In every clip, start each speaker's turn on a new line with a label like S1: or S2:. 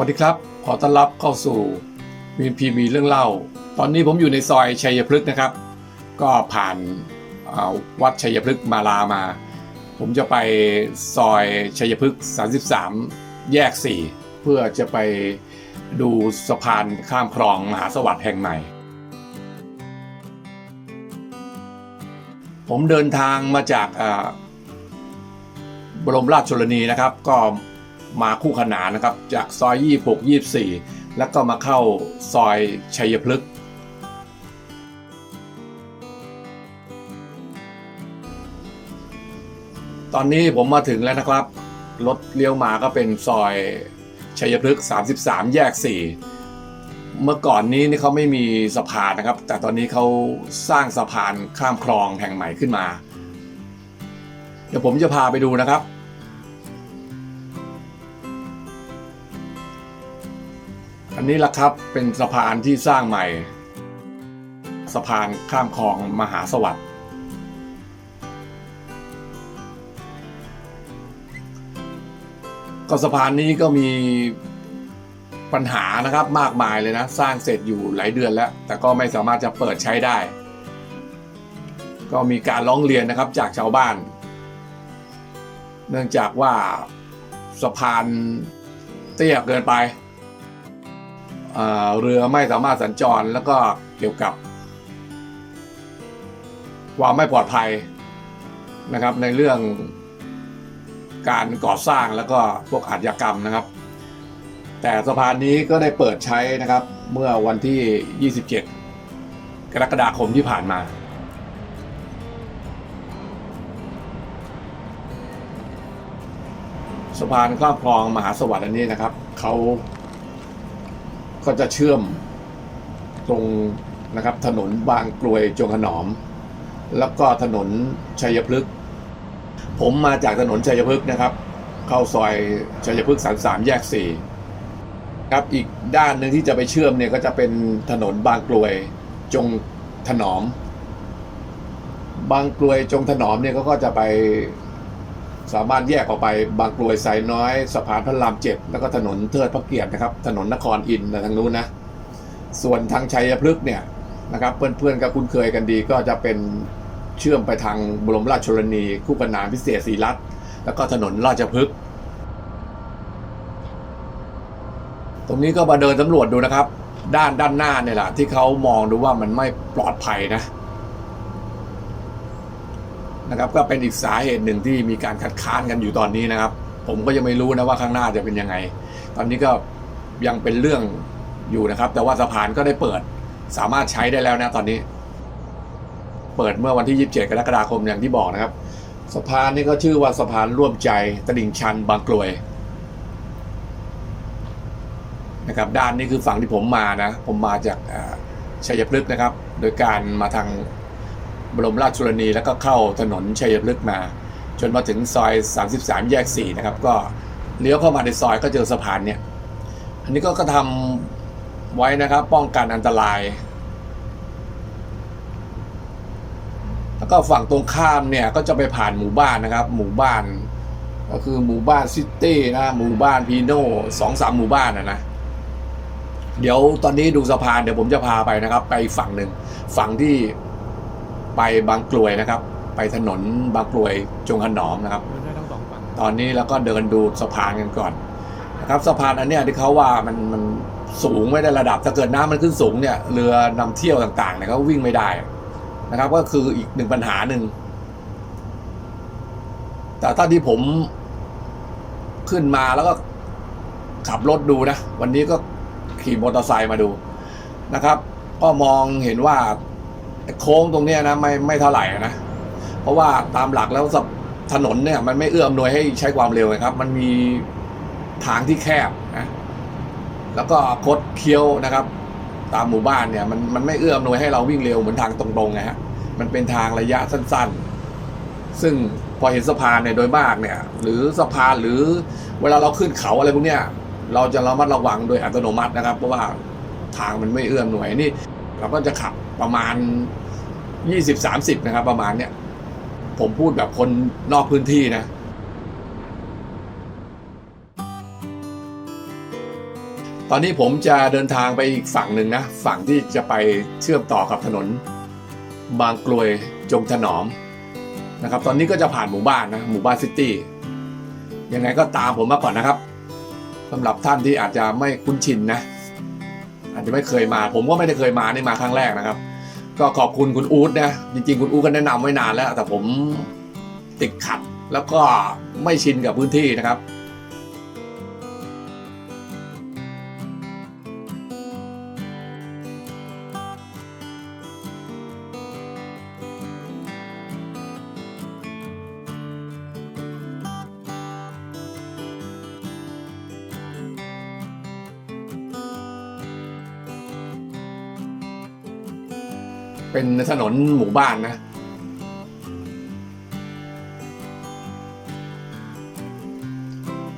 S1: สวัสดีครับ ขอต้อนรับเข้าสู่วีนพีมีเรื่องเล่า ตอนนี้ผมอยู่ในซอยชัยพฤกษ์นะครับ ก็ผ่านาวัดชัยพฤกษ์มาลามา ผมจะไปซอยชัยพฤกษ์33 แยก 4 เพื่อจะไปดูสะพานข้ามคลองมหาสวัสดิ์แห่งใหม่ ผมเดินทางมาจากาบรมราชชนนีนะครับ ก็ มาคู่ขนานนะครับ จากซอย 26 24 แล้วก็มาเข้าซอยชัยพฤกษ์ตอนนี้ผมมาถึงแล้วนะครับ รถเลี้ยวมาก็เป็นซอยชัยพฤกษ์33 แยก 4 เมื่อก่อนนี้นี่เขาไม่มีสะพานนะครับ แต่ตอนนี้เขาสร้างสะพานข้ามคลองแห่งใหม่ขึ้นมา เดี๋ยวผมจะพาไปดูนะครับ อันนี้ละครับเป็นสะพานที่สร้างใหม่ สะพานข้ามคลองมหาสวัสดิ์ก็สะพานนี้ก็มีปัญหานะครับมากมายเลยนะ สร้างเสร็จอยู่หลายเดือนแล้ว แต่ก็ไม่สามารถจะเปิดใช้ได้ ก็มีการร้องเรียนนะครับจากชาวบ้าน เนื่องจากว่าสะพานเตี้ยเกินไป เรือไม่สามารถสัญจรแล้วก็เกี่ยวกับความไม่ปลอดภัยนะครับ ในเรื่องการก่อสร้างแล้วก็พวกอาชญากรรมนะครับ แต่สะพานนี้ก็ได้เปิดใช้นะครับ เมื่อวันที่ 27 กรกฎาคมที่ผ่านมาสะพานข้ามคลองมหาสวัสดิ์อันนี้นะครับเขา ก็จะเชื่อมตรงนะครับถนนบางกลวยจงขนอม แล้วก็ถนนชัยพฤกษ์ผมมาจากถนนชัยพฤกษ์นะครับ เข้าซอยชัยพฤกษ์33แยก4ครับอีกด้านหนึ่งที่จะไปเชื่อมเนี่ยก็จะเป็นถนนบางกลวยจงถนอม บางกลวยจงถนอมเนี่ยเขาก็จะไป สามารถแยกออกไปบางกลวยไซน้อยสะพานพระรามเจ็ดแล้วก็ถนนเทิดพระเกียรตินะครับ ถนนนครอินทร์ทางนู้นนะ ส่วนทางชัยพฤกษ์เนี่ยนะครับเพื่อนๆก็คุ้นเคยกันดีก็จะเป็นเชื่อมไปทางบรมราชชนนี คู่ขนานพิเศษศรีรัตน์แล้วก็ถนนราชพฤกษ์ตรงนี้ก็มาเดินสำรวจดูนะครับ ด้านด้านหน้าเนี่ยแหละที่เขามองดูว่ามันไม่ปลอดภัยนะ นะครับก็เป็นอีกสาเหตุหนึ่งที่มีการคัดค้านกันอยู่ตอนนี้นะครับ ผมก็ยังไม่รู้นะว่าข้างหน้าจะเป็นยังไง ตอนนี้ก็ยังเป็นเรื่องอยู่นะครับ แต่ว่าสะพานก็ได้เปิดสามารถใช้ได้แล้วนะตอนนี้ เปิดเมื่อวันที่ 27 กรกฎาคมอย่างที่บอกนะครับ สะพานนี้ก็ชื่อว่าสะพานร่วมใจตลิ่งชันบางกลวยนะครับด้านนี้คือฝั่งที่ผมมานะ ผมมาจากอ่าชัยพฤกษ์นะครับ โดยการมาทาง บรมราชชนนีแล้วก็เข้าถนนชัยพฤกษ์มา จนมาถึงซอย 33 แยก 4 นะครับ ก็เลี้ยวเข้ามาในซอยก็เจอสะพานเนี่ย อันนี้ก็ก็ทำไว้นะครับป้องกันอันตราย แล้วก็ฝั่งตรงข้ามเนี่ยก็จะไปผ่านหมู่บ้านนะครับ หมู่บ้าน ก็คือหมู่บ้านซิตี้นะหมู่บ้านพีโน่สองสามหมู่บ้านนะนะเดี๋ยวตอนนี้ดูสะพานเดี๋ยวผมจะพาไปนะครับ ไปฝั่งหนึ่งฝั่งที่ ไปบางกลวยนะครับ ไปถนนบางกลวยจงขนอมนะครับ
S2: เดินได้ทั้งสองฝั่ง
S1: ตอนนี้แล้วก็เดินดูสะพานกันก่อนนะครับสะพานอันเนี้ยที่เขาว่ามันมันสูงไม่ได้ระดับถ้าเกิดน้ำมันขึ้นสูงเนี่ยเรือนำเที่ยวต่างๆเนี่ยเขาวิ่งไม่ได้นะครับ ก็คืออีกหนึ่งปัญหาหนึ่งแต่ถ้าที่ผมขึ้นมาแล้วก็ขับรถดูนะ วันนี้ก็ขี่มอเตอร์ไซค์มาดูนะครับ ก็มองเห็นว่า โค้งตรงเนี้ยนะไม่ไม่เท่าไหร่นะเพราะว่าตามหลักแล้วสถนนเนี่ย มันไม่เอื้ออำนวยให้ใช้ความเร็วนะครับ มันมีทางที่แคบนะแล้วก็คดเคี้ยวนะครับ ตามหมู่บ้านเนี่ยมันมันไม่เอื้ออำนวยให้เราวิ่งเร็วเหมือนทางตรงๆไงฮะมันเป็นทางระยะสั้น ๆ ซึ่งพอเห็นสะพานเนี่ยโดยมากเนี่ย หรือสะพานหรือเวลาเราขึ้นเขาอะไรพวกเนี้ยเราจะระมัดระวังโดยอัตโนมัตินะครับ เพราะว่าทางมันไม่เอื้ออำนวยนี่ เราก็จะขับประมาณ20-30นะครับ ประมาณเนี้ยผมพูดแบบคนนอกพื้นที่นะตอนนี้ผมจะเดินทางไปอีกฝั่งหนึ่งนะ ฝั่งที่จะไปเชื่อมต่อกับถนน บางกลวยจงถนอมนะครับ ตอนนี้ก็จะผ่านหมู่บ้านนะหมู่บ้านซิตี้ยังไงก็ตามผมมาก่อนนะครับสำหรับท่านที่อาจจะไม่คุ้นชินนะ อาจจะไม่เคยมา ผมก็ไม่ได้เคยมานี่มาครั้งแรกนะครับ ก็ขอบคุณคุณอู๊ดนะจริงๆ คุณอู๊ดก็แนะนำไว้นานแล้ว แต่ผมติดขัดแล้วก็ไม่ชินกับพื้นที่นะครับ เป็นถนนหมู่บ้านนะ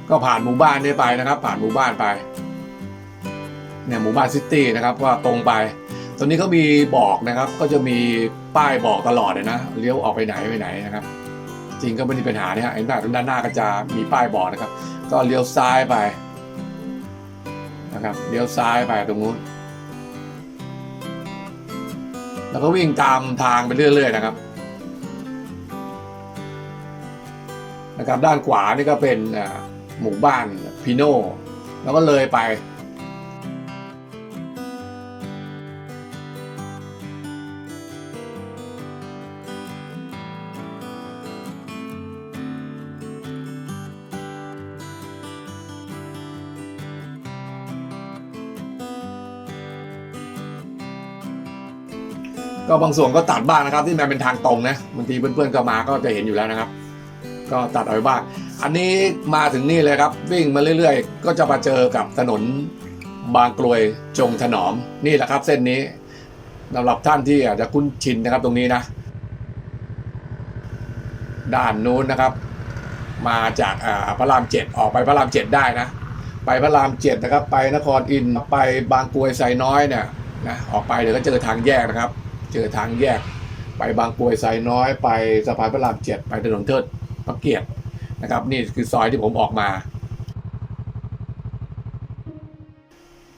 S1: ก็ผ่านหมู่บ้านนี้ไปนะครับ ผ่านหมู่บ้านไปเนี่ยหมู่บ้านซิตี้นะครับว่าตรงไปตรงนี้เขามีบอกนะครับ ก็จะมีป้ายบอกตลอดเลยนะเลี้ยวออกไปไหนไปไหนนะครับ จริงก็ไม่มีปัญหาเนี่ยฮะเห็นแบบด้านหน้าก็จะมีป้ายบอกนะครับ ก็เลี้ยวซ้ายไปนะครับเลี้ยวซ้ายไปตรงนู้น แล้วก็วิ่งตามทางไปเรื่อยๆนะครับนะครับด้านขวานี่ก็เป็นหมู่บ้านพิโนแล้วก็เลยไป ก็บางส่วนก็ตัดบ้างนะครับที่มันเป็นทางตรงนะบางทีเพื่อนๆก็มาก็จะเห็นอยู่แล้วนะครับ ก็ตัดเอาไว้บ้าง อันนี้มาถึงนี่เลยครับ วิ่งมาเรื่อยๆ ก็จะมาเจอกับถนนบางกลวยจงถนอมนี่แหละครับ เส้นนี้สำหรับท่านที่อาจจะคุ้นชินนะครับตรงนี้นะ ด้านนู้นนะครับ มาจากอ่าพระรามเจ็ดออกไปพระรามเจ็ดได้นะ ไปพระรามเจ็ดนะครับ ไปนครอินไปบางกรวยไซน้อยเนี่ยนะออกไปเดี๋ยวก็เจอทางแยกนะครับ เจอทางแยก ไปบางกรวยไซน้อยไปสะพานพระรามเจ็ดไปถนนเทิดพระเกียรตินะครับ นี่คือซอยที่ผมออกมา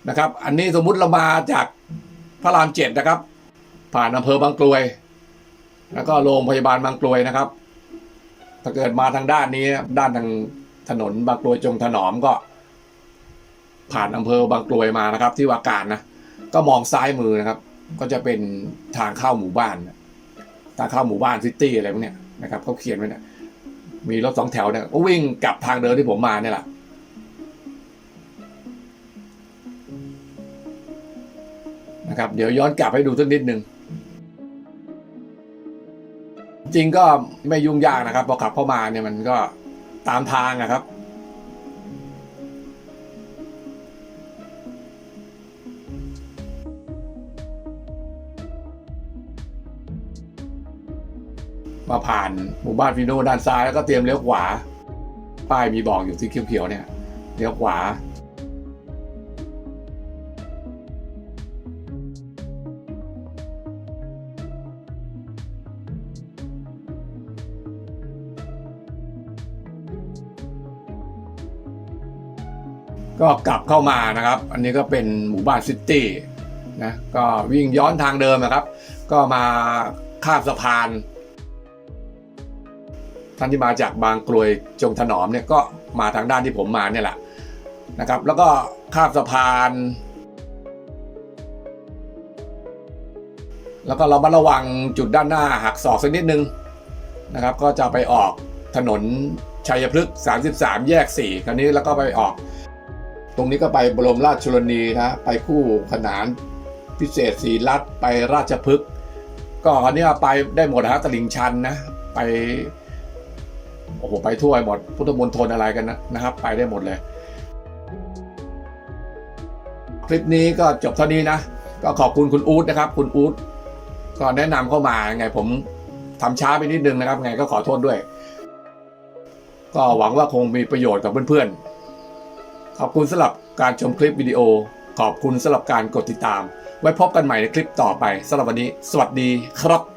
S1: นะครับ อันนี้สมมุติเรามาจากพระรามเจ็ดนะครับ ผ่านอำเภอบางกรวย แล้วก็โรงพยาบาลบางกรวยนะครับ ถ้าเกิดมาทางด้านนี้ด้านทางถนนบางกรวยจงถนอมก็ ผ่านอำเภอบางกรวยมานะครับ ที่วาการนะก็มองซ้ายมือนะครับ ก็จะเป็นทางเข้าหมู่บ้านทางเข้าหมู่บ้านซิตี้อะไรพวกเนี้ยนะครับเขาเขียนไว้เนี่ยมีรถสองแถวเนี่ยก็วิ่งกลับทางเดินที่ผมมาเนี่ยแหละนะครับ เดี๋ยวย้อนกลับให้ดูสักนิดนึงจริงก็ไม่ยุ่งยากนะครับพอขับเข้ามาเนี่ยมันก็ตามทางอะครับ มาผ่านหมู่บ้านฟิโนด้านซ้ายแล้วก็เตรียมเลี้ยวขวา ป้ายมีบอกอยู่ที่เขียวๆเนี่ยเลี้ยวขวา ก็กลับเข้ามานะครับ อันนี้ก็เป็นหมู่บ้านซิตี้นะก็วิ่งย้อนทางเดิมนะครับ ก็มาข้ามสะพาน ท่านที่มาจากบางกรวยจงถนอมเนี่ยก็มาทางด้านที่ผมมาเนี่ยแหละนะครับ แล้วก็ข้ามสะพาน แล้วก็เรามาระวังจุดด้านหน้าหักศอกสักนิดนึงนะครับ ก็จะไปออกถนนชัยพฤกษ์33 แยก 4 คราวนี้แล้วก็ไปออก ตรงนี้ก็ไปบรมราชชนนีนะไปคู่ขนานพิเศษศรีรัตไปราชพฤกษ์ก็อันนี้ไปได้หมดนะฮะตลิ่งชันนะไป โอ้โหไปทั่วหมดพุทธมณฑลอะไรกันนะนะครับ ไปได้หมดเลย คลิปนี้ก็จบเท่านี้นะ ก็ขอบคุณคุณอู๊ดนะครับ คุณอู๊ดก็แนะนำเข้ามาไงผมทำช้าไปนิดนึงนะครับ ไงก็ขอโทษด้วย ก็หวังว่าคงมีประโยชน์กับเพื่อนๆ ขอบคุณสำหรับการชมคลิปวิดีโอ ขอบคุณสำหรับการกดติดตาม ไว้พบกันใหม่ในคลิปต่อไปสำหรับวันนี้ สวัสดีครับ